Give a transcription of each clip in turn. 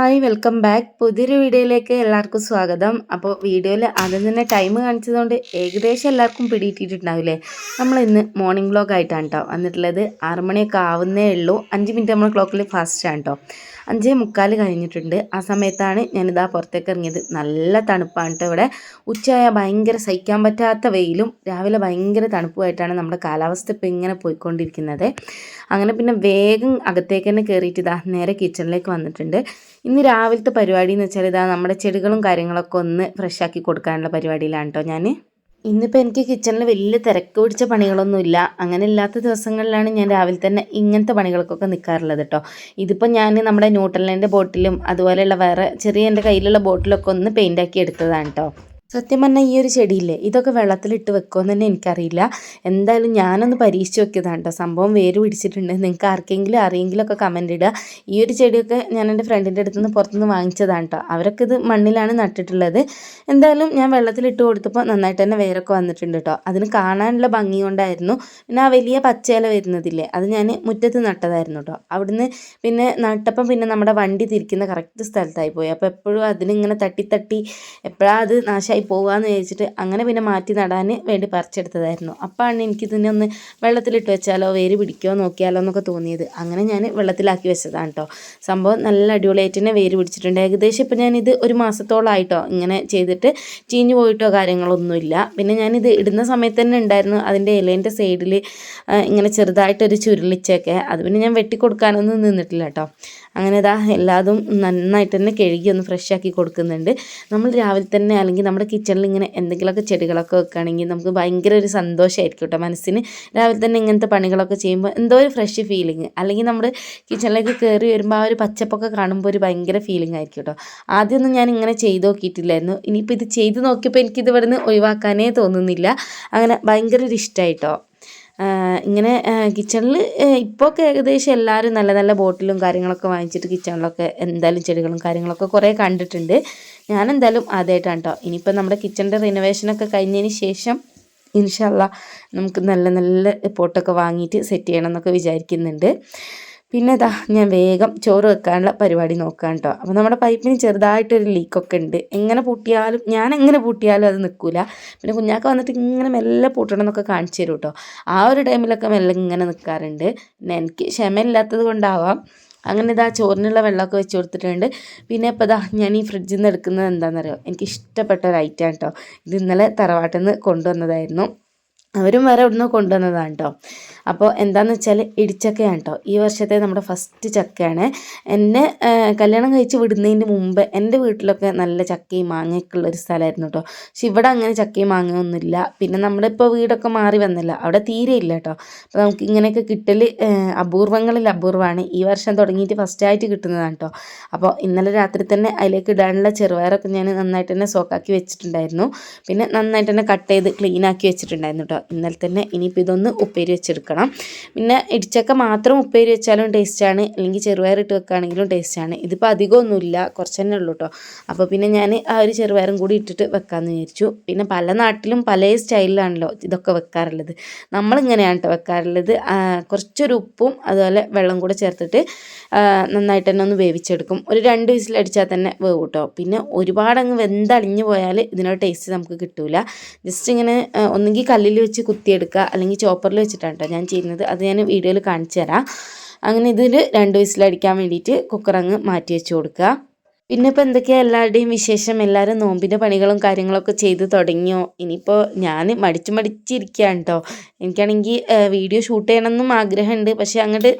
Hi welcome back. പുതിയൊരു വീഡിയോയിലേക്ക് എല്ലാവർക്കും സ്വാഗതം. അപ്പോൾ വീഡിയോയിൽ ആദ്യം തന്നെ ടൈം കാണിച്ചതുകൊണ്ട് ഏകദേശം എല്ലാവർക്കും പിടിയിട്ടിട്ടുണ്ടാവില്ലേ നമ്മൾ ഇന്ന് മോർണിംഗ് ബ്ലോഗ് ആയിട്ടാണ് കേട്ടോ വന്നിട്ടുള്ളത്. ആറ് മണിയൊക്കെ ആവുന്നേ ഉള്ളൂ. അഞ്ച് മിനിറ്റ് നമ്മൾ ക്ലോക്കിൽ ആണ് കേട്ടോ അഞ്ചേ മുക്കാൽ കഴിഞ്ഞിട്ടുണ്ട്. ആ സമയത്താണ് ഞാനിതാ പുറത്തേക്ക് ഇറങ്ങിയത്. നല്ല തണുപ്പാണ് കേട്ടോ ഇവിടെ. ഉച്ചയായ ഭയങ്കര സഹിക്കാൻ പറ്റാത്ത വെയിലും രാവിലെ ഭയങ്കര തണുപ്പുമായിട്ടാണ് നമ്മുടെ കാലാവസ്ഥ ഇപ്പോൾ ഇങ്ങനെ പോയിക്കൊണ്ടിരിക്കുന്നത്. അങ്ങനെ പിന്നെ വേഗം അകത്തേക്ക് തന്നെ കയറിയിട്ട് ഇതാ നേരെ കിച്ചണിലേക്ക് വന്നിട്ടുണ്ട്. ഇന്ന് രാവിലത്തെ പരിപാടി എന്ന് വെച്ചാൽ ഇതാ നമ്മുടെ ചെടികളും കാര്യങ്ങളൊക്കെ ഒന്ന് ഫ്രഷാക്കി കൊടുക്കാനുള്ള പരിപാടിയിലാണ് കേട്ടോ ഞാൻ ഇന്നിപ്പോൾ എനിക്ക് കിച്ചണിൽ വലിയ തിരക്ക് പിടിച്ച പണികളൊന്നുമില്ല. അങ്ങനെ ഇല്ലാത്ത ദിവസങ്ങളിലാണ് ഞാൻ രാവിലെ തന്നെ ഇങ്ങനത്തെ പണികൾക്കൊക്കെ നിൽക്കാറുള്ളത് കേട്ടോ ഇതിപ്പോൾ ഞാൻ നമ്മുടെ ന്യൂട്രലിന്റെ ബോട്ടിലും അതുപോലെയുള്ള വേറെ ചെറിയ എന്റെ കയ്യിലുള്ള ബോട്ടിലൊക്കെ ഒന്ന് പെയിന്റ് ആക്കി എടുത്തതാണ് കേട്ടോ സത്യം പറഞ്ഞാൽ ഈ ഒരു ചെടിയില്ലേ ഇതൊക്കെ വെള്ളത്തിലിട്ട് വെക്കുമെന്ന് തന്നെ എനിക്കറിയില്ല. എന്തായാലും ഞാനൊന്ന് പരീക്ഷിച്ച് നോക്കിയതാണ് കേട്ടോ സംഭവം വേര് പിടിച്ചിട്ടുണ്ട്. നിങ്ങൾക്ക് ആർക്കെങ്കിലും അറിയെങ്കിലും ഒക്കെ കമന്റ് ഇടുക. ഈ ഒരു ചെടിയൊക്കെ ഞാൻ എന്റെ ഫ്രണ്ടിന്റെ അടുത്ത് നിന്ന് പുറത്തുനിന്ന് വാങ്ങിച്ചതാണ് കേട്ടോ അവരൊക്കെ ഇത് മണ്ണിലാണ് നട്ടിട്ടുള്ളത്. എന്തായാലും ഞാൻ വെള്ളത്തിലിട്ട് കൊടുത്തപ്പോൾ നന്നായിട്ട് തന്നെ വേരൊക്കെ വന്നിട്ടുണ്ട് കേട്ടോ അതിന് കാണാനുള്ള ഭംഗി കൊണ്ടായിരുന്നു. പിന്നെ ആ വലിയ പച്ചയില വരുന്നതില്ലേ അത് ഞാൻ മുറ്റത്ത് നട്ടതായിരുന്നു കേട്ടോ അവിടുന്ന് പിന്നെ നട്ടപ്പം പിന്നെ നമ്മുടെ വണ്ടി തിരിക്കുന്ന കറക്റ്റ് സ്ഥലത്തായി പോയി. അപ്പോൾ എപ്പോഴും അതിനിങ്ങനെ തട്ടി തട്ടി എപ്പോഴാണ് അത് നാശമായി ആയി പോകാമെന്ന് വിചാരിച്ചിട്ട് അങ്ങനെ പിന്നെ മാറ്റി നടാൻ വേണ്ടി പറിച്ചെടുത്തതായിരുന്നു. അപ്പോഴാണ് എനിക്കിതിനെ ഒന്ന് വെള്ളത്തിലിട്ട് വെച്ചാലോ വേര് പിടിക്കുമോ നോക്കിയാലോ എന്നൊക്കെ തോന്നിയത്. അങ്ങനെ ഞാൻ വെള്ളത്തിലാക്കി വെച്ചതാണ് കേട്ടോ സംഭവം നല്ല അടിപൊളിയായിട്ട് തന്നെ വേര് പിടിച്ചിട്ടുണ്ട്. ഏകദേശം ഇപ്പോൾ ഞാനിത് ഒരു മാസത്തോളമായിട്ടോ ഇങ്ങനെ ചെയ്തിട്ട് ചീഞ്ഞു പോയിട്ടോ കാര്യങ്ങളൊന്നുമില്ല. പിന്നെ ഞാനിത് ഇടുന്ന സമയത്ത് തന്നെ ഉണ്ടായിരുന്നു. അതിന്റെ ഇലേന്റെ സൈഡിൽ ഇങ്ങനെ ചെറുതായിട്ടൊരു ചുരുളിച്ചൊക്കെ. അത് പിന്നെ ഞാൻ വെട്ടിക്കൊടുക്കാനൊന്നും നിന്നിട്ടില്ല കേട്ടോ അങ്ങനെ ഇതാ എല്ലാതും നന്നായിട്ട് തന്നെ കഴുകി ഒന്ന് ഫ്രഷ് ആക്കി കൊടുക്കുന്നുണ്ട്. നമ്മൾ രാവിലെ തന്നെ അല്ലെങ്കിൽ നമ്മുടെ കിച്ചണിൽ ഇങ്ങനെ എന്തെങ്കിലുമൊക്കെ ചെടികളൊക്കെ വെക്കുകയാണെങ്കിൽ നമുക്ക് ഭയങ്കര ഒരു സന്തോഷമായിരിക്കും കേട്ടോ. മനസ്സിന് രാവിലെ തന്നെ ഇങ്ങനത്തെ പണികളൊക്കെ ചെയ്യുമ്പോൾ എന്തോ ഒരു ഫ്രഷ് ഫീലിംഗ് അല്ലെങ്കിൽ നമ്മൾ കിച്ചണിലേക്ക് കയറി വരുമ്പോൾ ആ ഒരു പച്ചപ്പൊക്കെ കാണുമ്പോൾ ഒരു ഭയങ്കര ഫീലിംഗ് ആയിരിക്കും കേട്ടോ. ആദ്യമൊന്നും ഞാൻ ഇങ്ങനെ ചെയ്ത് നോക്കിയിട്ടില്ലായിരുന്നു. ഇനിയിപ്പോൾ ഇത് ചെയ്ത് നോക്കിയപ്പോൾ എനിക്കിത് ഇവിടുന്ന് ഒഴിവാക്കാനേ തോന്നുന്നില്ല. അങ്ങനെ ഭയങ്കര ഒരു ഇഷ്ടമായിട്ടോ ഇങ്ങനെ കിച്ചണിൽ ഇപ്പോഴൊക്കെ ഏകദേശം എല്ലാവരും നല്ല നല്ല ബോട്ടിലും കാര്യങ്ങളൊക്കെ വാങ്ങിച്ചിട്ട് കിച്ചണിലൊക്കെ എന്തായാലും ചെടികളും കാര്യങ്ങളൊക്കെ കുറേ കണ്ടിട്ടുണ്ട്. ഞാൻ എന്തായാലും ആദ്യമായിട്ടാണ് കേട്ടോ ഇനിയിപ്പോൾ നമ്മുടെ കിച്ചണിന്റെ റിനോവേഷനൊക്കെ കഴിഞ്ഞതിന് ശേഷം ഇൻഷല്ല നമുക്ക് നല്ല നല്ല പോട്ടൊക്കെ വാങ്ങിയിട്ട് സെറ്റ് ചെയ്യണം എന്നൊക്കെ വിചാരിക്കുന്നുണ്ട്. പിന്നെ ഇതാ ഞാൻ വേഗം ചോറ് വെക്കാനുള്ള പരിപാടി നോക്കാം കേട്ടോ അപ്പോൾ നമ്മുടെ പൈപ്പിന് ചെറുതായിട്ടൊരു ലീക്കൊക്കെ ഉണ്ട്. എങ്ങനെ പൂട്ടിയാലും ഞാൻ എങ്ങനെ പൂട്ടിയാലും അത് നിൽക്കില്ല പിന്നെ കുഞ്ഞാക്ക വന്നിട്ട് ഇങ്ങനെ മെല്ലെ പൂട്ടണം എന്നൊക്കെ കാണിച്ചു തരും കേട്ടോ ആ ഒരു ടൈമിലൊക്കെ മെല്ലെ ഇങ്ങനെ നിൽക്കാറുണ്ട്. പിന്നെ എനിക്ക് ക്ഷമയില്ലാത്തത് കൊണ്ടാവാം. അങ്ങനെ ഇതാ ചോറിനുള്ള വെള്ളമൊക്കെ വെച്ച് കൊടുത്തിട്ടുണ്ട്. പിന്നെ ഇപ്പോൾ ഇതാ ഞാൻ ഈ ഫ്രിഡ്ജിൽ നിന്ന് എടുക്കുന്നത് എന്താണെന്നറിയോ എനിക്ക് ഇഷ്ടപ്പെട്ട ഒരു ഐറ്റം കേട്ടോ ഇത് ഇന്നലെ തറവാട്ടിൽ നിന്ന് കൊണ്ടുവന്നതായിരുന്നു. അവരും വേറെ ഇവിടുന്ന് കൊണ്ടുവന്നതാണ് കേട്ടോ അപ്പോൾ എന്താണെന്ന് വെച്ചാൽ ഇടിച്ചക്കയാണ് കേട്ടോ ഈ വർഷത്തെ നമ്മുടെ ഫസ്റ്റ് ചക്കയാണ്. എന്നെ കല്യാണം കഴിച്ച് വിടുന്നതിന് മുമ്പ് എന്റെ വീട്ടിലൊക്കെ നല്ല ചക്കയും മാങ്ങയൊക്കെ ഉള്ള ഒരു സ്ഥലമായിരുന്നു കേട്ടോ പക്ഷെ ഇവിടെ അങ്ങനെ ചക്കയും മാങ്ങയൊന്നുമില്ല. പിന്നെ നമ്മളിപ്പോൾ വീടൊക്കെ മാറി വന്നില്ല. അവിടെ തീരെ ഇല്ല കേട്ടോ അപ്പോൾ നമുക്ക് ഇങ്ങനെയൊക്കെ കിട്ടൽ അപൂർവങ്ങളിൽ അപൂർവമാണ്. ഈ വർഷം തുടങ്ങിയിട്ട് ഫസ്റ്റായിട്ട് കിട്ടുന്നതാണ് കേട്ടോ അപ്പോൾ ഇന്നലെ രാത്രി തന്നെ അതിലേക്ക് ഇടാനുള്ള ചെറുപയറൊക്കെ ഞാൻ നന്നായിട്ട് തന്നെ സോക്കാക്കി വെച്ചിട്ടുണ്ടായിരുന്നു. പിന്നെ നന്നായിട്ട് തന്നെ കട്ട് ചെയ്ത് ക്ലീൻ ആക്കി വെച്ചിട്ടുണ്ടായിരുന്നു കേട്ടോ ഇന്നലെ തന്നെ ഇനിയിപ്പോൾ ഇതൊന്ന് ഉപ്പേരി വെച്ചെടുക്കണം. പിന്നെ ഇടിച്ചക്ക മാത്രം ഉപ്പേരി വെച്ചാലും ടേസ്റ്റാണ്. അല്ലെങ്കിൽ ചെറുപയർ ഇട്ട് വെക്കുകയാണെങ്കിലും ടേസ്റ്റാണ്. ഇതിപ്പോൾ അധികമൊന്നുമില്ല. കുറച്ച് തന്നെ ഉള്ളൂ കേട്ടോ അപ്പോൾ പിന്നെ ഞാൻ ആ ഒരു ചെറുപയറും കൂടി ഇട്ടിട്ട് വെക്കാമെന്ന് വിചാരിച്ചു. പിന്നെ പല നാട്ടിലും പല സ്റ്റൈലിലാണല്ലോ ഇതൊക്കെ വെക്കാറുള്ളത്. നമ്മളിങ്ങനെയാണ് കേട്ടോ വെക്കാറുള്ളത്. കുറച്ചൊരു ഉപ്പും അതുപോലെ വെള്ളം കൂടെ ചേർത്തിട്ട് നന്നായിട്ട് തന്നെ ഒന്ന് വേവിച്ചെടുക്കും. ഒരു രണ്ട് വിസിലടിച്ചാൽ തന്നെ വേവ് കേട്ടോ പിന്നെ ഒരുപാട് അങ്ങ് വെന്തളിഞ്ഞു പോയാൽ ഇതിനൊരു ടേസ്റ്റ് നമുക്ക് കിട്ടില്ല ജസ്റ്റ് ഇങ്ങനെ ഒന്നുകിൽ കല്ലിൽ വെച്ച് കുത്തിയെടുക്കുക. അല്ലെങ്കിൽ ചോപ്പറിൽ വെച്ചിട്ടാണ് കേട്ടോ ഞാൻ ചെയ്യുന്നത് അത് ഞാൻ വീഡിയോയിൽ കാണിച്ചു തരാം. അങ്ങനെ ഇതിൽ രണ്ട് വിസിലടിക്കാൻ വേണ്ടിയിട്ട് കുക്കറങ്ങ് മാറ്റി വെച്ച് കൊടുക്കുക. പിന്നെ ഇപ്പോൾ എന്തൊക്കെയാണ് എല്ലാവരുടെയും വിശേഷം? എല്ലാവരും നോമ്പിന്റെ പണികളും കാര്യങ്ങളൊക്കെ ചെയ്ത് തുടങ്ങിയോ? ഇനിയിപ്പോൾ ഞാൻ മടിച്ചു മടിച്ചിരിക്കുകയാണ് കേട്ടോ എനിക്കാണെങ്കിൽ വീഡിയോ ഷൂട്ട് ചെയ്യണമെന്നും ആഗ്രഹമുണ്ട്. പക്ഷേ അങ്ങോട്ട്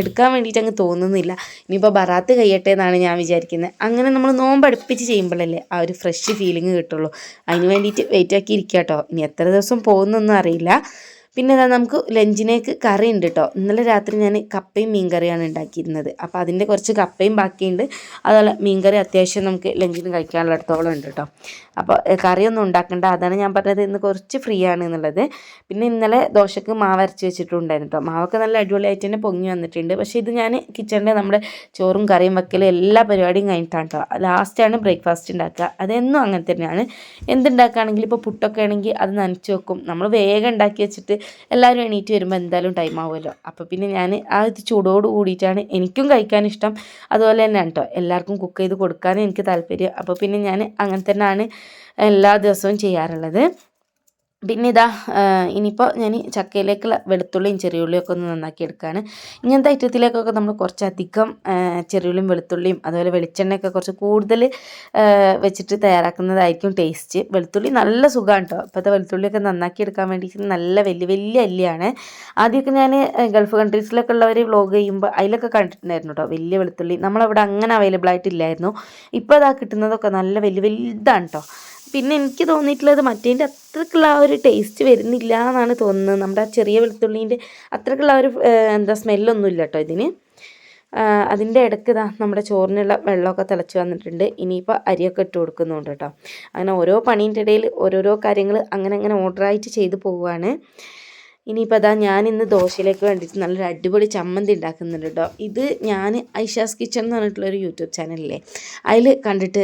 എടുക്കാൻ വേണ്ടിയിട്ട് അങ്ങ് തോന്നുന്നില്ല. ഇനിയിപ്പോൾ ബറാത്ത് കഴിയട്ടെ എന്നാണ് ഞാൻ വിചാരിക്കുന്നത്. അങ്ങനെ നമ്മൾ നോമ്പ് അടുപ്പിച്ച് ചെയ്യുമ്പോഴല്ലേ ആ ഒരു ഫ്രഷ് ഫീലിംഗ് കിട്ടുള്ളൂ. അതിന് വേണ്ടിയിട്ട് വെയിറ്റ് ആക്കി ഇരിക്കുക കേട്ടോ ഇനി എത്ര ദിവസം പോകുന്നൊന്നും അറിയില്ല. പിന്നെ അതാ നമുക്ക് ലഞ്ചിനേക്ക് കറി ഉണ്ട് കേട്ടോ ഇന്നലെ രാത്രി ഞാൻ കപ്പയും മീൻ കറിയാണ് ഉണ്ടാക്കിയിരുന്നത്. അപ്പോൾ അതിന്റെ കുറച്ച് കപ്പയും ബാക്കിയുണ്ട്. അതുപോലെ മീൻ കറി അത്യാവശ്യം നമുക്ക് ലഞ്ചിന് കഴിക്കാനുള്ള ഇടത്തോളം ഉണ്ട് കേട്ടോ അപ്പോൾ കറിയൊന്നും ഉണ്ടാക്കണ്ട. അതാണ് ഞാൻ പറഞ്ഞത്. ഇന്ന് കുറച്ച് ഫ്രീ ആണ് എന്നുള്ളത്. പിന്നെ ഇന്നലെ ദോശക്ക് മാവ് അരച്ച് വെച്ചിട്ടുണ്ടായിരുന്നു കേട്ടോ മാവൊക്കെ നല്ല അടിപൊളിയായിട്ട് തന്നെ പൊങ്ങി വന്നിട്ടുണ്ട്. പക്ഷേ ഇത് ഞാൻ കിച്ചണിന്റെ നമ്മുടെ ചോറും കറിയും വെക്കലും എല്ലാ പരിപാടിയും കഴിഞ്ഞിട്ടാണ് കേട്ടോ ലാസ്റ്റാണ് ബ്രേക്ക്ഫാസ്റ്റ് ഉണ്ടാക്കുക. അതെന്നും അങ്ങനെ തന്നെയാണ്. എന്തുണ്ടാക്കുകയാണെങ്കിലും ഇപ്പോൾ പുട്ടൊക്കെ ആണെങ്കിൽ അത് നനച്ച് വെക്കും. നമ്മൾ വേഗം ഉണ്ടാക്കി വെച്ചിട്ട് എല്ലാവരും എണീറ്റ് വരുമ്പോൾ എന്തായാലും ടൈം ആവുമല്ലോ. അപ്പോൾ പിന്നെ ഞാൻ ആ ഇത് ചൂടോട് കൂടിയിട്ടാണ് എനിക്കും കഴിക്കാൻ ഇഷ്ടം. അതുപോലെ തന്നെ കേട്ടോ എല്ലാവർക്കും കുക്ക് ചെയ്ത് കൊടുക്കാനും എനിക്ക് താല്പര്യം. അപ്പോൾ പിന്നെ ഞാൻ അങ്ങനെ തന്നെയാണ് എല്ലാ ദിവസവും ചെയ്യാറുള്ളത്. പിന്നെ ഇതാ ഇനിയിപ്പോൾ ഞാൻ ചക്കയിലേക്കുള്ള വെളുത്തുള്ളിയും ചെറിയുള്ളിയും ഒക്കെ ഒന്ന് നന്നാക്കി എടുക്കുകയാണ് ഇങ്ങനത്തെ ഐറ്റത്തിലേക്കൊക്കെ നമ്മൾ കുറച്ചധികം ചെറിയുള്ളിയും വെളുത്തുള്ളിയും അതുപോലെ വെളിച്ചെണ്ണയൊക്കെ കുറച്ച് കൂടുതൽ വെച്ചിട്ട് തയ്യാറാക്കുന്നതായിരിക്കും ടേസ്റ്റ്. വെളുത്തുള്ളി നല്ല സുഖമാണ് കേട്ടോ ഇപ്പോഴത്തെ വെളുത്തുള്ളിയൊക്കെ നന്നാക്കി എടുക്കാൻ വേണ്ടിയിട്ട് നല്ല വലിയ വലിയ അല്ലിയാണ്. ആദ്യമൊക്കെ ഞാൻ ഗൾഫ് കൺട്രീസിലൊക്കെ ഉള്ളവർ വ്ലോഗ് ചെയ്യുമ്പോൾ അതിലൊക്കെ കണ്ടിട്ടുണ്ടായിരുന്നു കേട്ടോ വലിയ വെളുത്തുള്ളി. നമ്മളവിടെ അങ്ങനെ അവൈലബിൾ ആയിട്ടില്ലായിരുന്നു. ഇപ്പോൾ അതാ കിട്ടുന്നതൊക്കെ നല്ല വലിയ വലുതാണ് കേട്ടോ പിന്നെ എനിക്ക് തോന്നിയിട്ടുള്ളത് മറ്റേന്റെ അത്രക്കുള്ള ആ ഒരു ടേസ്റ്റ് വരുന്നില്ല എന്നാണ് തോന്നുന്നത്. നമ്മുടെ ആ ചെറിയ വെളുത്തുള്ളീന്റെ അത്രക്കുള്ള ഒരു എന്താ സ്മെല്ലൊന്നും ഇല്ല കേട്ടോ ഇതിന്. അതിന്റെ ഇടയ്ക്ക് ഇതാ നമ്മുടെ ചോറിനുള്ള വെള്ളമൊക്കെ തിളച്ച് വന്നിട്ടുണ്ട്. ഇനിയിപ്പോൾ അരിയൊക്കെ ഇട്ട് കൊടുക്കുന്നുണ്ട് കേട്ടോ അങ്ങനെ ഓരോ പണീന്റെ ഇടയിൽ ഓരോരോ കാര്യങ്ങൾ അങ്ങനെ അങ്ങനെ ഓർഡറായിട്ട് ചെയ്ത് പോവുകയാണ്. ഇനിയിപ്പോൾ അതാ ഞാൻ ഇന്ന് ദോശയിലേക്ക് വേണ്ടിയിട്ട് നല്ലൊരു അടിപൊളി ചമ്മന്തി ഉണ്ടാക്കുന്നുണ്ട് കേട്ടോ. ഇത് ഞാൻ ഐഷാസ് കിച്ചൺ എന്ന് പറഞ്ഞിട്ടുള്ളൊരു യൂട്യൂബ് ചാനലില്ലേ? അതിൽ കണ്ടിട്ട്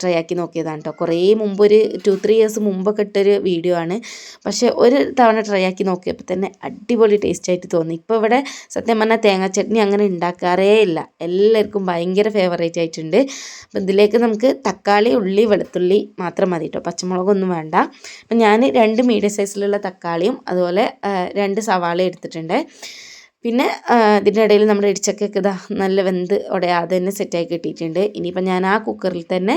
ട്രൈ ആക്കി നോക്കിയതാണ് കേട്ടോ. കുറേ മുമ്പ് ഒരു ടു ത്രീ ഇയേഴ്സ് മുമ്പൊക്കെ ഇട്ടൊരു വീഡിയോ ആണ്. പക്ഷേ ഒരു തവണ ട്രൈ ആക്കി നോക്കിയപ്പോൾ തന്നെ അടിപൊളി ടേസ്റ്റ് ആയിട്ട് തോന്നി. ഇപ്പോൾ ഇവിടെ സത്യം പറഞ്ഞാൽ തേങ്ങാ ചട്നി അങ്ങനെ ഉണ്ടാക്കാറേ ഇല്ല. എല്ലാവർക്കും ഭയങ്കര ഫേവറേറ്റ് ആയിട്ടുണ്ട്. അപ്പം ഇതിലേക്ക് നമുക്ക് തക്കാളി ഉള്ളി വെളുത്തുള്ളി മാത്രം മതി കേട്ടോ. പച്ചമുളകൊന്നും വേണ്ട. അപ്പം ഞാൻ രണ്ട് മീഡിയം സൈസിലുള്ള തക്കാളിയും അതുപോലെ രണ്ട് സവാള എടുത്തിട്ടുണ്ട്. പിന്നെ ഇതിന്റെ ഇടയിൽ നമ്മുടെ ഇടിച്ചക്കൊക്കെ ഇതാ നല്ല വെന്ത് ഉടയാതെ തന്നെ സെറ്റായി കിട്ടിയിട്ടുണ്ട്. ഇനിയിപ്പോൾ ഞാൻ ആ കുക്കറിൽ തന്നെ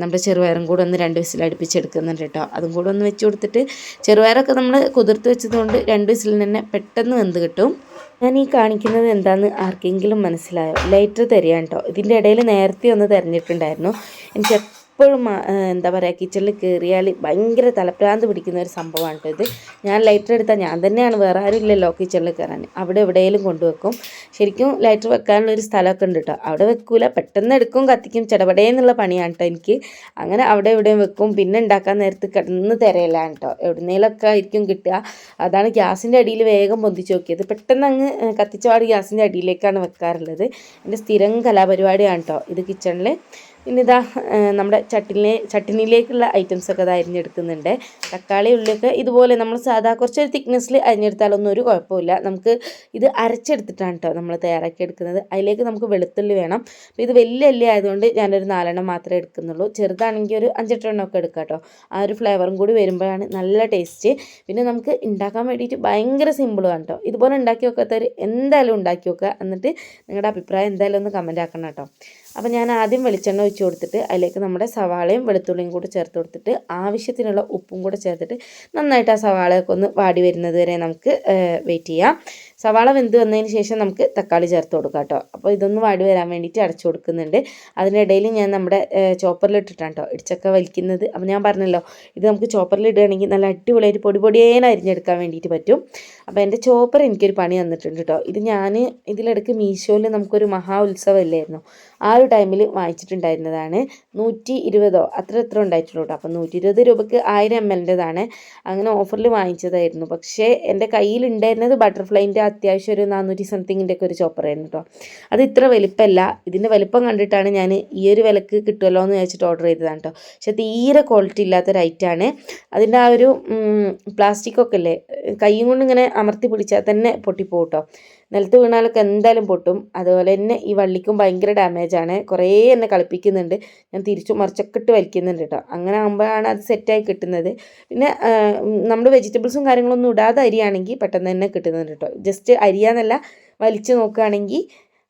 നമ്മുടെ ചെറുപയറും കൂടെ ഒന്ന് രണ്ട് വിസിൽ അടുപ്പിച്ചെടുക്കുന്നുണ്ട് കേട്ടോ. അതും കൂടെ ഒന്ന് വെച്ച് കൊടുത്തിട്ട് ചെറുപയറൊക്കെ നമ്മൾ കുതിർത്ത് വെച്ചതുകൊണ്ട് രണ്ട് വിസിലിൽ തന്നെ പെട്ടെന്ന് വെന്ത് കിട്ടും. ഞാൻ ഈ കാണിക്കുന്നത് എന്താണെന്ന് ആർക്കെങ്കിലും മനസ്സിലായോ? ലൈറ്റർ തരികയാണ് കേട്ടോ. ഇതിന്റെ ഇടയിൽ നേരത്തെ ഒന്ന് തിരഞ്ഞിട്ടുണ്ടായിരുന്നു. എനിക്ക് എപ്പോഴും എന്താ പറയുക കിച്ചണിൽ കയറിയാൽ ഭയങ്കര തലപ്രാന്ത് പിടിക്കുന്ന ഒരു സംഭവമാണ് ഇത് ഞാൻ ലൈറ്റർ എടുത്താൽ ഞാൻ തന്നെയാണ് വേറെ ആരും ഇല്ലല്ലോ കിച്ചണിൽ കയറാൻ അവിടെ എവിടെയെങ്കിലും കൊണ്ടുവെക്കും ശരിക്കും ലൈറ്റർ വെക്കാനുള്ള ഒരു സ്ഥലമൊക്കെ ഉണ്ട് കേട്ടോ അവിടെ വെക്കൂല പെട്ടെന്ന് എടുക്കും കത്തിക്കും ചടപടേന്നുള്ള പണിയാണ് കേട്ടോ എനിക്ക്. അങ്ങനെ അവിടെ എവിടെയും വെക്കും. പിന്നെ ഉണ്ടാക്കാൻ നേരത്ത് കിടന്ന് തിരയിലാണ് കേട്ടോ എവിടുന്നേലൊക്കെ ആയിരിക്കും കിട്ടുക. അതാണ് ഗ്യാസിന്റെ അടിയിൽ വേഗം പൊന്തിച്ച് നോക്കിയത്. പെട്ടെന്ന് അങ്ങ് കത്തിച്ചപാട് ഗ്യാസിന്റെ അടിയിലേക്കാണ് വെക്കാറുള്ളത്. എന്റെ സ്ഥിരം കലാപരിപാടിയാണ് കേട്ടോ ഇത് കിച്ചണിൽ. ഇതാ നമ്മുടെ ചട്ടിനി ചട്ടിനിയിലേക്കുള്ള ഐറ്റംസൊക്കെ അത് അരിഞ്ഞെടുക്കുന്നുണ്ട്. തക്കാളി ഉള്ളിയൊക്കെ ഇതുപോലെ നമ്മൾ സാധാ കുറച്ചൊരു തിക്നെസ്സിൽ അരിഞ്ഞെടുത്താലൊന്നും ഒരു കുഴപ്പമില്ല. നമുക്ക് ഇത് അരച്ചെടുത്തിട്ടാണ് കേട്ടോ നമ്മൾ തയ്യാറാക്കി എടുക്കുന്നത്. അതിലേക്ക് നമുക്ക് വെളുത്തുള്ളി വേണം. അപ്പോൾ ഇത് വലിയ അല്ലി ആയതുകൊണ്ട് ഞാനൊരു നാലെണ്ണം മാത്രമേ എടുക്കുന്നുള്ളൂ. ചെറുതാണെങ്കിൽ ഒരു അഞ്ചെട്ടെണ്ണം ഒക്കെ എടുക്കാം കേട്ടോ ആ ഒരു ഫ്ലേവറും കൂടി വരുമ്പോഴാണ് നല്ല ടേസ്റ്റ് പിന്നെ നമുക്ക് ഉണ്ടാക്കാൻ വേണ്ടിയിട്ട് ഭയങ്കര സിമ്പിളും കേട്ടോ ഇതുപോലെ ഉണ്ടാക്കി വെക്കാത്തവർ എന്തായാലും ഉണ്ടാക്കി വെക്കുക. എന്നിട്ട് നിങ്ങളുടെ അഭിപ്രായം എന്തായാലും ഒന്ന് കമന്റ് ആക്കണം കേട്ടോ അപ്പോൾ ഞാൻ ആദ്യം വെളിച്ചെണ്ണ ഒഴിച്ച് കൊടുത്തിട്ട് അതിലേക്ക് നമ്മുടെ സവാളയും വെളുത്തുള്ളിയും കൂടി ചേർത്ത് കൊടുത്തിട്ട് ആവശ്യത്തിനുള്ള ഉപ്പും കൂടെ ചേർത്തിട്ട് നന്നായിട്ട് ആ സവാളയൊക്കെ ഒന്ന് വാടി വരുന്നത് വരെ നമുക്ക് വെയിറ്റ് ചെയ്യാം. സവാള വെന്ത് വന്നതിന് ശേഷം നമുക്ക് തക്കാളി ചേർത്ത് കൊടുക്കാം കേട്ടോ. അപ്പോൾ ഇതൊന്ന് വാടി വരാൻ വേണ്ടിയിട്ട് അടച്ചു കൊടുക്കുന്നുണ്ട്. അതിനിടയിൽ ഞാൻ നമ്മുടെ ചോപ്പറിലിട്ടിട്ടാണ് കേട്ടോ. ഇടിച്ചക്ക വലിക്കുന്നത്. അപ്പോൾ ഞാൻ പറഞ്ഞല്ലോ ഇത് നമുക്ക് ചോപ്പറിൽ ഇടുകയാണെങ്കിൽ നല്ല അടിപൊളിയായിട്ട് പൊടി പൊടിയേനെ അരിഞ്ഞെടുക്കാൻ വേണ്ടിയിട്ട് പറ്റും. അപ്പോൾ എന്റെ ചോപ്പർ എനിക്കൊരു പണി തന്നിട്ടുണ്ട് കേട്ടോ. ഇത് ഞാൻ ഇതിലിടയ്ക്ക് മീശോയിൽ നമുക്കൊരു മഹാ ഉത്സവം ഇല്ലായിരുന്നു ആ ഒരു ടൈമിൽ വാങ്ങിച്ചിട്ടുണ്ടായിരുന്നതാണ് നൂറ്റി ഇരുപതോ അത്ര എത്ര ഉണ്ടായിട്ടുള്ളൂ കേട്ടോ അപ്പോൾ നൂറ്റി ഇരുപത് രൂപയ്ക്ക് ആയിരം എം എല്ലിന്റെതാണ് അങ്ങനെ ഓഫറിൽ വാങ്ങിച്ചതായിരുന്നു. പക്ഷേ എന്റെ കയ്യിലുണ്ടായിരുന്നത് ബട്ടർഫ്ലൈന്റെ അത്യാവശ്യം ഒരു നാനൂറ്റി സംതിങ്ങിന്റെ ഒക്കെ ഒരു ചോപ്പറായിരുന്നു കേട്ടോ അത് ഇത്ര വലിപ്പമല്ല ഇതിന്റെ വലിപ്പം കണ്ടിട്ടാണ് ഞാൻ ഈ ഒരു വിലക്ക് കിട്ടുമല്ലോ എന്ന് വിചാരിച്ചിട്ട് ഓർഡർ ചെയ്തതാണ് കേട്ടോ പക്ഷേ തീരെ ക്വാളിറ്റി ഇല്ലാത്തൊരു ഐറ്റാണ് അതിന്റെ ആ ഒരു പ്ലാസ്റ്റിക് ഒക്കെ അല്ലേ കൈയും കൊണ്ട് ഇങ്ങനെ അമർത്തി പിടിച്ചാൽ തന്നെ പൊട്ടിപ്പോകും കേട്ടോ നിലത്ത് വീണാലൊക്കെ എന്തായാലും പൊട്ടും. അതുപോലെ തന്നെ ഈ വള്ളിക്കും ഭയങ്കര ഡാമേജാണ് കുറേ എന്നെ കളിപ്പിക്കുന്നുണ്ട്. ഞാൻ തിരിച്ചു മറിച്ചൊക്കെ ഇട്ട് വലിക്കുന്നുണ്ട് കേട്ടോ അങ്ങനെ ആകുമ്പോഴാണ് അത് സെറ്റായി കിട്ടുന്നത്. പിന്നെ നമ്മൾ വെജിറ്റബിൾസും കാര്യങ്ങളൊന്നും ഇടാതെ അരിയാണെങ്കിൽ പെട്ടെന്ന് തന്നെ കിട്ടുന്നുണ്ട് കേട്ടോ ജസ്റ്റ് അരിയാന്നല്ല വലിച്ചു നോക്കുകയാണെങ്കിൽ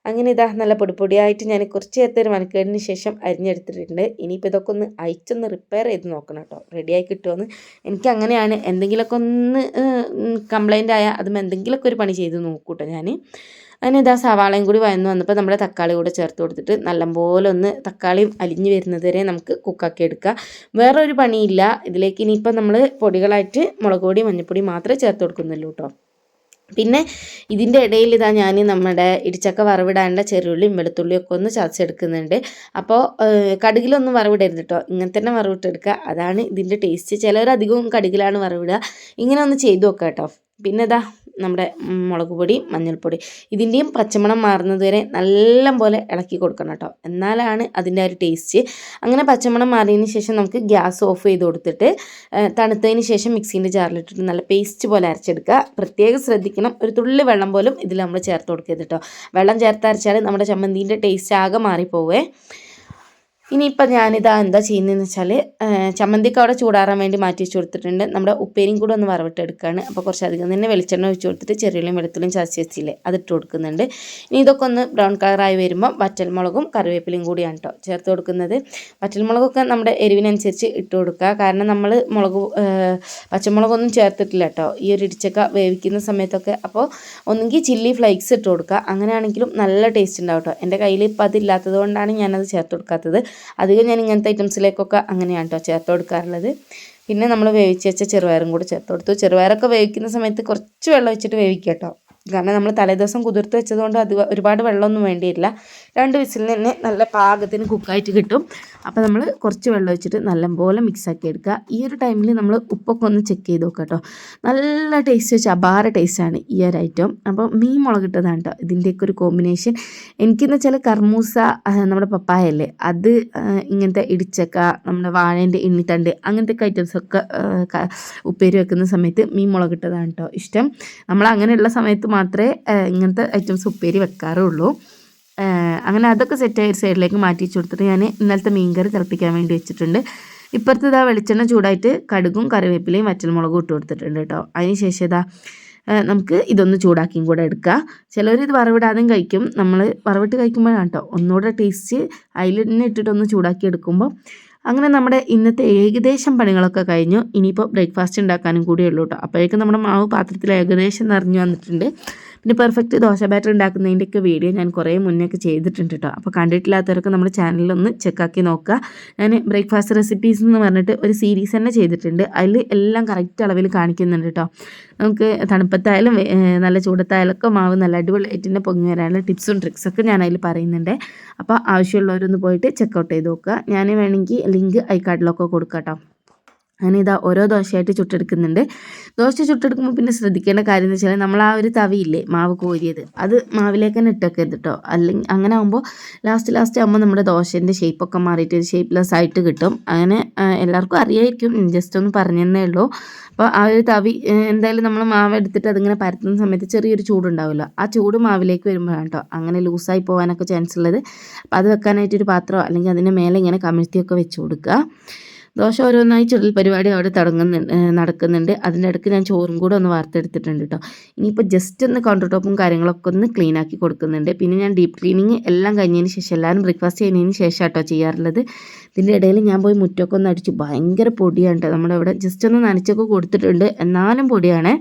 അങ്ങനെ ഇതാ നല്ല പൊടിപ്പൊടിയായിട്ട് ഞാൻ കുറച്ച് നേരത്തെ ഒരു മണിക്കൂറിന് ശേഷം അരിഞ്ഞെടുത്തിട്ടുണ്ട്. ഇനിയിപ്പോൾ ഇതൊക്കെ ഒന്ന് അയച്ചൊന്ന് റിപ്പയർ ചെയ്ത് നോക്കണം കേട്ടോ. റെഡിയായി കിട്ടുമെന്ന് എനിക്ക് അങ്ങനെയാണ്. എന്തെങ്കിലുമൊക്കെ ഒന്ന് കംപ്ലൈന്റ് ആയാൽ അതും എന്തെങ്കിലുമൊക്കെ ഒരു പണി ചെയ്ത് നോക്കൂട്ടോ ഞാൻ അങ്ങനെ ഇതാ സവാളയും കൂടി വയന്ന് വന്നപ്പോൾ നമ്മുടെ തക്കാളി കൂടെ ചേർത്ത് കൊടുത്തിട്ട് നല്ലപോലെ ഒന്ന് തക്കാളിയും അലിഞ്ഞ് വരുന്നത് വരെ നമുക്ക് കുക്കാക്കി എടുക്കുക ഒരു പണിയില്ല. ഇതിലേക്ക് ഇനിയിപ്പോൾ നമ്മൾ പൊടികളായിട്ട് മുളക് പൊടി മഞ്ഞൾപ്പൊടി മാത്രമേ ചേർത്ത് കൊടുക്കുന്നുള്ളൂ കേട്ടോ പിന്നെ ഇതിന്റെ ഇടയിൽ ഇതാ ഞാൻ നമ്മുടെ ഇടിച്ചക്ക വറവിടാനുള്ള ചെറുള്ളിയും വെളുത്തുള്ളിയും ഒക്കെ ഒന്ന് ചതച്ചെടുക്കുന്നുണ്ട്. അപ്പോൾ കടുകിലൊന്നും വറവിടരുത് കേട്ടോ ഇങ്ങനെ തന്നെ വറവിട്ടെടുക്കുക. അതാണ് ഇതിന്റെ ടേസ്റ്റ് ചിലവർ കടുകിലാണ് വറവിടുക. ഇങ്ങനെ ഒന്ന് ചെയ്തു നോക്കുക കേട്ടോ പിന്നെ ഇതാ നമ്മുടെ മുളക് പൊടി മഞ്ഞൾപ്പൊടി ഇതിന്റെയും പച്ചമണം മാറുന്നത് വരെ നല്ല പോലെ ഇളക്കി കൊടുക്കണം കേട്ടോ. എന്നാലാണ് അതിന്റെ ഒരു ടേസ്റ്റ് അങ്ങനെ പച്ചമണം മാറിയതിന് ശേഷം നമുക്ക് ഗ്യാസ് ഓഫ് ചെയ്ത് കൊടുത്തിട്ട് തണുത്തതിന് ശേഷം മിക്സീന്റെ ജാറിലിട്ടിട്ട് നല്ല പേസ്റ്റ് പോലെ അരച്ചെടുക്കുക. പ്രത്യേകം ശ്രദ്ധിക്കണം. ഒരു തുള്ളി വെള്ളം പോലും ഇതിൽ നമ്മൾ ചേർത്ത് കൊടുക്കരുത് കേട്ടോ. വെള്ളം ചേർത്ത് അരച്ചാൽ നമ്മുടെ ചമ്മന്തിന്റെ ടേസ്റ്റ് ആകെ മാറിപ്പോവേ. ഇനിയിപ്പോൾ ഞാനിതാ എന്താ ചെയ്യുന്നതെന്ന് വെച്ചാൽ ചമ്മന്തിക്ക് അവിടെ ചൂടാറാൻ വേണ്ടി മാറ്റി വെച്ച് കൊടുത്തിട്ടുണ്ട്. നമ്മുടെ ഉപ്പേരിയും കൂടെ ഒന്ന് വറവിട്ടെടുക്കുകയാണ് അപ്പോൾ കുറച്ചധികം തന്നെ വെളിച്ചെണ്ണ ഒഴിച്ച് കൊടുത്തിട്ട് ചെറിയുള്ളിയും വെളുത്തുള്ളിയും ചതച്ച് വെച്ചില്ലേ അതിട്ട് കൊടുക്കുന്നുണ്ട്. ഇനി ഇതൊക്കെ ഒന്ന് ബ്രൗൺ കളറായി വരുമ്പോൾ വറ്റൽമുളകും കറിവേപ്പിലയും കൂടിയാണ് കേട്ടോ ചേർത്ത് കൊടുക്കുന്നത്. വറ്റൽമുളകൊക്കെ നമ്മുടെ എരിവിനനുസരിച്ച് ഇട്ട് കൊടുക്കുക. കാരണം നമ്മൾ മുളക് പച്ചമുളകൊന്നും ചേർത്തിട്ടില്ല കേട്ടോ ഈ ഒരു ഇടിച്ചക്ക വേവിക്കുന്ന സമയത്തൊക്കെ അപ്പോൾ ഒന്നുകിൽ ചില്ലി ഫ്ലൈക്സ് ഇട്ട് കൊടുക്കുക. അങ്ങനെയാണെങ്കിലും നല്ല ടേസ്റ്റ് ഉണ്ടാവും കേട്ടോ എന്റെ കയ്യിൽ ഇപ്പോൾ അതില്ലാത്തത് കൊണ്ടാണ് ഞാനത് ചേർത്ത് കൊടുക്കാത്തത്. അധികം ഞാൻ ഇങ്ങനത്തെ ഐറ്റംസിലേക്കൊക്കെ അങ്ങനെയാണ് കേട്ടോ ചേർത്ത് കൊടുക്കാറുള്ളത്. പിന്നെ നമ്മൾ വേവിച്ച് വെച്ച ചെറുപയറും കൂടെ ചേർത്ത് കൊടുത്തു. ചെറുപയറൊക്കെ വേവിക്കുന്ന സമയത്ത് കുറച്ച് വെള്ളം വെച്ചിട്ട് വേവിക്കുക കേട്ടോ കാരണം നമ്മൾ തലേദിവസം കുതിർത്ത് വെച്ചതുകൊണ്ട് അത് ഒരുപാട് വെള്ളമൊന്നും വേണ്ടിയില്ല. രണ്ട് വിസിലിന് തന്നെ നല്ല പാകത്തിന് കുക്കായിട്ട് കിട്ടും. അപ്പോൾ നമ്മൾ കുറച്ച് വെള്ളം വെച്ചിട്ട് നല്ലപോലെ മിക്സാക്കി എടുക്കുക. ഈ ഒരു ടൈമിൽ നമ്മൾ ഉപ്പൊക്കെ ഒന്ന് ചെക്ക് ചെയ്ത് നോക്കുക കേട്ടോ. നല്ല ടേസ്റ്റ് വെച്ച് അപാര ടേസ്റ്റാണ് ഈ ഒരു ഐറ്റം അപ്പോൾ മീൻ മുളക് കിട്ടുന്നതാണ് കേട്ടോ. ഇതിന്റെയൊക്കെ ഒരു കോമ്പിനേഷൻ എനിക്കെന്ന് വെച്ചാൽ കർമൂസ നമ്മുടെ പപ്പായല്ലേ അത് ഇങ്ങനത്തെ ഇടിച്ചക്ക നമ്മുടെ വാഴേന്റെ എണ്ണിത്തണ്ട് അങ്ങനത്തെ ഐറ്റംസൊക്കെ ഉപ്പേരി വെക്കുന്ന സമയത്ത് മീൻ മുളകിട്ടതാണ് കേട്ടോ ഇഷ്ടം. നമ്മൾ അങ്ങനെയുള്ള സമയത്ത് മാത്രമേ ഇങ്ങനത്തെ ഐറ്റംസ് ഉപ്പേരി വെക്കാറുള്ളൂ. അങ്ങനെ അതൊക്കെ സെറ്റായി സൈഡിലേക്ക് മാറ്റി വെച്ച് കൊടുത്തിട്ട് ഞാൻ ഇന്നലത്തെ മീൻകറി തിളപ്പിക്കാൻ വേണ്ടി വെച്ചിട്ടുണ്ട്. ഇപ്പുറത്ത് ഇതാ വെളിച്ചെണ്ണ ചൂടായിട്ട് കടുകും കറിവേപ്പിലയും വറ്റൽമുളകും ഇട്ട് കൊടുത്തിട്ടുണ്ട് കേട്ടോ. അതിന് ശേഷം ഇതാ നമുക്ക് ഇതൊന്ന് ചൂടാക്കിയും കൂടെ എടുക്കുക ചിലർ ഇത് വറവിടാതെയും കഴിക്കും. നമ്മൾ വറവിട്ട് കഴിക്കുമ്പോഴാണ് കേട്ടോ. ഒന്നുകൂടെ ടേസ്റ്റ് അതിൽ തന്നെ ഇട്ടിട്ടൊന്ന് ചൂടാക്കി എടുക്കുമ്പോൾ അങ്ങനെ നമ്മുടെ ഇന്നത്തെ ഏകദേശം പണികളൊക്കെ കഴിഞ്ഞു. ഇനിയിപ്പോൾ ബ്രേക്ക്ഫാസ്റ്റ് ഉണ്ടാക്കാനും കൂടിയേ ഉള്ളൂ കേട്ടോ അപ്പോഴേക്കും നമ്മുടെ മാവ് പാത്രത്തിൽ ഏകദേശം നിറഞ്ഞു വന്നിട്ടുണ്ട്. പിന്നെ പെർഫെക്റ്റ് ദോശ ബാറ്റർ ഉണ്ടാക്കുന്നതിന്റെയൊക്കെ വീഡിയോ ഞാൻ കുറേ മുന്നേ ഒക്കെ ചെയ്തിട്ടുണ്ട് കേട്ടോ അപ്പോൾ കണ്ടിട്ടില്ലാത്തവർക്ക് നമ്മുടെ ചാനലിലൊന്ന് ചെക്കാക്കി നോക്കുക. ഞാൻ ബ്രേക്ക്ഫാസ്റ്റ് റെസിപ്പീസ് എന്ന് പറഞ്ഞിട്ട് ഒരു സീരീസ് തന്നെ ചെയ്തിട്ടുണ്ട്. അതിൽ എല്ലാം കറക്റ്റ് അളവിൽ കാണിക്കുന്നുണ്ട് കേട്ടോ നമുക്ക് തണുപ്പത്തായാലും നല്ല ചൂടത്തായാലും ഒക്കെ മാവ് നല്ല അടിപൊളിയായിട്ട് തന്നെ പൊങ്ങി വരാനുള്ള ടിപ്സും ട്രിക്സൊക്കെ ഞാൻ അതിൽ പറയുന്നുണ്ട്. അപ്പോൾ ആവശ്യമുള്ളവരൊന്ന് പോയിട്ട് ചെക്കൗട്ട് ചെയ്ത് നോക്കുക. ഞാൻ വേണമെങ്കിൽ ലിങ്ക് ഐ കാർഡിലൊക്കെ കൊടുക്കാം കേട്ടോ ഞാനിതാ ഓരോ ദോശയായിട്ട് ചുട്ടെടുക്കുന്നുണ്ട്. ദോശ ചുട്ടെടുക്കുമ്പോൾ പിന്നെ ശ്രദ്ധിക്കേണ്ട കാര്യം എന്ന് വെച്ചാൽ നമ്മൾ ആ ഒരു തവിയില്ലേ മാവ് കോരിയത്. അത് മാവിലേക്ക് തന്നെ ഇട്ടൊക്കെ കേട്ടോ അല്ലെങ്കിൽ അങ്ങനെ ആകുമ്പോൾ ലാസ്റ്റ് ലാസ്റ്റ് ആകുമ്പോൾ നമ്മുടെ ദോശേന്റെ ഷേപ്പൊക്കെ മാറിയിട്ട് ഒരു ഷേപ്പ്ലെസ് ആയിട്ട് കിട്ടും. അങ്ങനെ എല്ലാവർക്കും അറിയായിരിക്കും. ജസ്റ്റ് ഒന്ന് പറഞ്ഞതന്നേ ഉള്ളൂ. അപ്പോൾ ആ ഒരു തവി എന്തായാലും നമ്മൾ മാവ് എടുത്തിട്ട് അതിങ്ങനെ പരത്തുന്ന സമയത്ത് ചെറിയൊരു ചൂടുണ്ടാവുമല്ലോ ആ ചൂട് മാവിലേക്ക് വരുമ്പോഴാണ് കേട്ടോ അങ്ങനെ ലൂസായി പോകാനൊക്കെ ചാൻസ് ഉള്ളത്. അപ്പോൾ അത് വെക്കാനായിട്ടൊരു പാത്രമോ അല്ലെങ്കിൽ അതിന്റെ മേലെ ഇങ്ങനെ കമിഴ്ത്തിയൊക്കെ വെച്ച് കൊടുക്കുക. ദോശ ഓരോന്നായി ചുടൽ പരിപാടി അവിടെ തുടങ്ങുന്നുണ്ട് നടക്കുന്നുണ്ട്. അതിന്റെ ഇടയ്ക്ക് ഞാൻ ചോറും കൂടെ ഒന്ന് വാർത്തെടുത്തിട്ടുണ്ട് കേട്ടോ ഇനിയിപ്പോൾ ജസ്റ്റ് ഒന്ന് കൗണ്ടർ ടോപ്പും കാര്യങ്ങളൊക്കെ ഒന്ന് ക്ലീൻ ആക്കി കൊടുക്കുന്നുണ്ട്. പിന്നെ ഞാൻ ഡീപ്പ് ക്ലീനിങ് എല്ലാം കഴിഞ്ഞതിന് ശേഷം എല്ലാവരും ബ്രേക്ക്ഫാസ്റ്റ് ചെയ്യുന്നതിന് ശേഷം കേട്ടോ ചെയ്യാറുള്ളത്. ഇതിന്റെ ഇടയിൽ ഞാൻ പോയി മുറ്റമൊക്കെ ഒന്ന് അടിച്ചു. ഭയങ്കര പൊടിയാണ് കേട്ടോ നമ്മുടെ ഇവിടെ ജസ്റ്റ് ഒന്ന് നനച്ചൊക്കെ കൊടുത്തിട്ടുണ്ട്. എന്നാലും പൊടിയാണ്.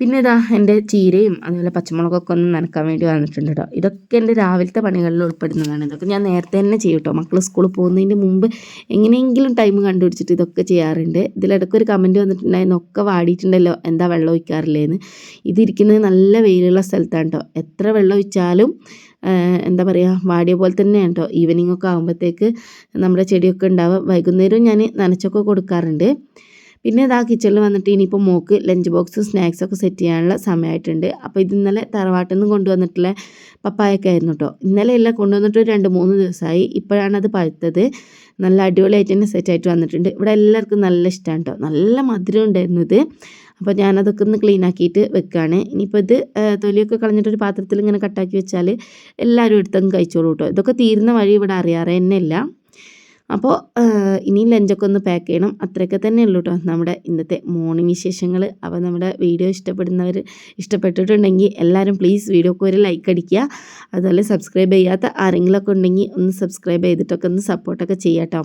പിന്നെ ഇതാ എന്റെ ചീരയും അതുപോലെ പച്ചമുളകൊക്കെ ഒന്ന് നനക്കാൻ വേണ്ടി വന്നിട്ടുണ്ട് കേട്ടോ ഇതൊക്കെ എന്റെ രാവിലത്തെ പണികളിൽ ഉൾപ്പെടുന്നതാണ്. ഇതൊക്കെ ഞാൻ നേരത്തെ തന്നെ ചെയ്യും കേട്ടോ മക്കൾ സ്കൂളിൽ പോകുന്നതിന് മുമ്പ് എങ്ങനെയെങ്കിലും ടൈം കണ്ടുപിടിച്ചിട്ട് ഇതൊക്കെ ചെയ്യാറുണ്ട്. ഇതിലിടയ്ക്ക് ഒരു കമന്റ് വന്നിട്ടുണ്ടായിരുന്നു. ഒക്കെ വാടിയിട്ടുണ്ടല്ലോ. എന്താ വെള്ളം ഒഴിക്കാറില്ലേന്ന്? ഇതിരിക്കുന്നത് നല്ല വെയിലുള്ള സ്ഥലത്താണ് കേട്ടോ എത്ര വെള്ളം ഒഴിച്ചാലും എന്താ പറയുക വാടിയ പോലെ തന്നെയാണ് കേട്ടോ ഈവനിങ് ഒക്കെ ആകുമ്പോഴത്തേക്ക് നമ്മുടെ ചെടിയൊക്കെ ഉണ്ടാവുക. വൈകുന്നേരം ഞാൻ നനച്ചൊക്കെ കൊടുക്കാറുണ്ട്. പിന്നെ ഇതാ കിച്ചണിൽ വന്നിട്ട് ഇനിയിപ്പോൾ മോക്ക് ലഞ്ച് ബോക്സും സ്നാക്സും സ്നാക്സൊക്കെ സെറ്റ് ചെയ്യാനുള്ള സമയമായിട്ടുണ്ട് അപ്പോൾ ഇത് ഇന്നലെ തറവാട്ടിൽ നിന്ന് കൊണ്ടുവന്നിട്ടുള്ള പപ്പായൊക്കെ ആയിരുന്നു കേട്ടോ ഇന്നലെ എല്ലാം കൊണ്ടുവന്നിട്ട് രണ്ട് മൂന്ന് ദിവസമായി ഇപ്പോഴാണ് അത് പഴുത്തത്. നല്ല അടിപൊളിയായിട്ട് തന്നെ സെറ്റായിട്ട് വന്നിട്ടുണ്ട്. ഇവിടെ എല്ലാവർക്കും നല്ല ഇഷ്ടമാണ് കേട്ടോ നല്ല മധുരം ഉണ്ടായിരുന്നു ഇത്. അപ്പോൾ ഞാനതൊക്കെ ഒന്ന് ക്ലീൻ ആക്കിയിട്ട് വെക്കുകയാണ് ഇനിയിപ്പോൾ ഇത് തൊലിയൊക്കെ കളഞ്ഞിട്ട് ഒരു പാത്രത്തിൽ ഇങ്ങനെ കട്ടാക്കി വെച്ചാൽ എല്ലാവരും എടുത്തങ്ങ് കഴിച്ചോളൂ കേട്ടോ ഇതൊക്കെ തീരുന്ന വഴി ഇവിടെ അറിയാറ് തന്നെ അപ്പോൾ ഇനിയും ലഞ്ചൊക്കെ ഒന്ന് പാക്ക് ചെയ്യണം. അത്രയൊക്കെ തന്നെ ഉള്ളൂ കേട്ടോ നമ്മുടെ ഇന്നത്തെ മോർണിംഗ് വിശേഷങ്ങൾ അപ്പോൾ നമ്മുടെ വീഡിയോ ഇഷ്ടപ്പെടുന്നവർ ഇഷ്ടപ്പെട്ടിട്ടുണ്ടെങ്കിൽ എല്ലാവരും പ്ലീസ് വീഡിയോക്ക് ഒരു ലൈക്ക് അടിക്കുക. അതുപോലെ സബ്സ്ക്രൈബ് ചെയ്യാത്ത ആരെങ്കിലുമൊക്കെ ഉണ്ടെങ്കിൽ ഒന്ന് സബ്സ്ക്രൈബ് ചെയ്തിട്ടൊക്കെ ഒന്ന് സപ്പോർട്ടൊക്കെ ചെയ്യാട്ടോ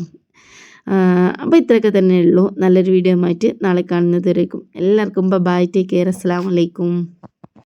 അപ്പോൾ ഇത്രയൊക്കെ തന്നെ ഉള്ളൂ നല്ലൊരു വീഡിയോ ആയിട്ട് നാളെ കാണുന്നതുവരേക്കും. എല്ലാവർക്കും ബൈ ടേക്ക് കെയർ അസ്സാം വലൈക്കും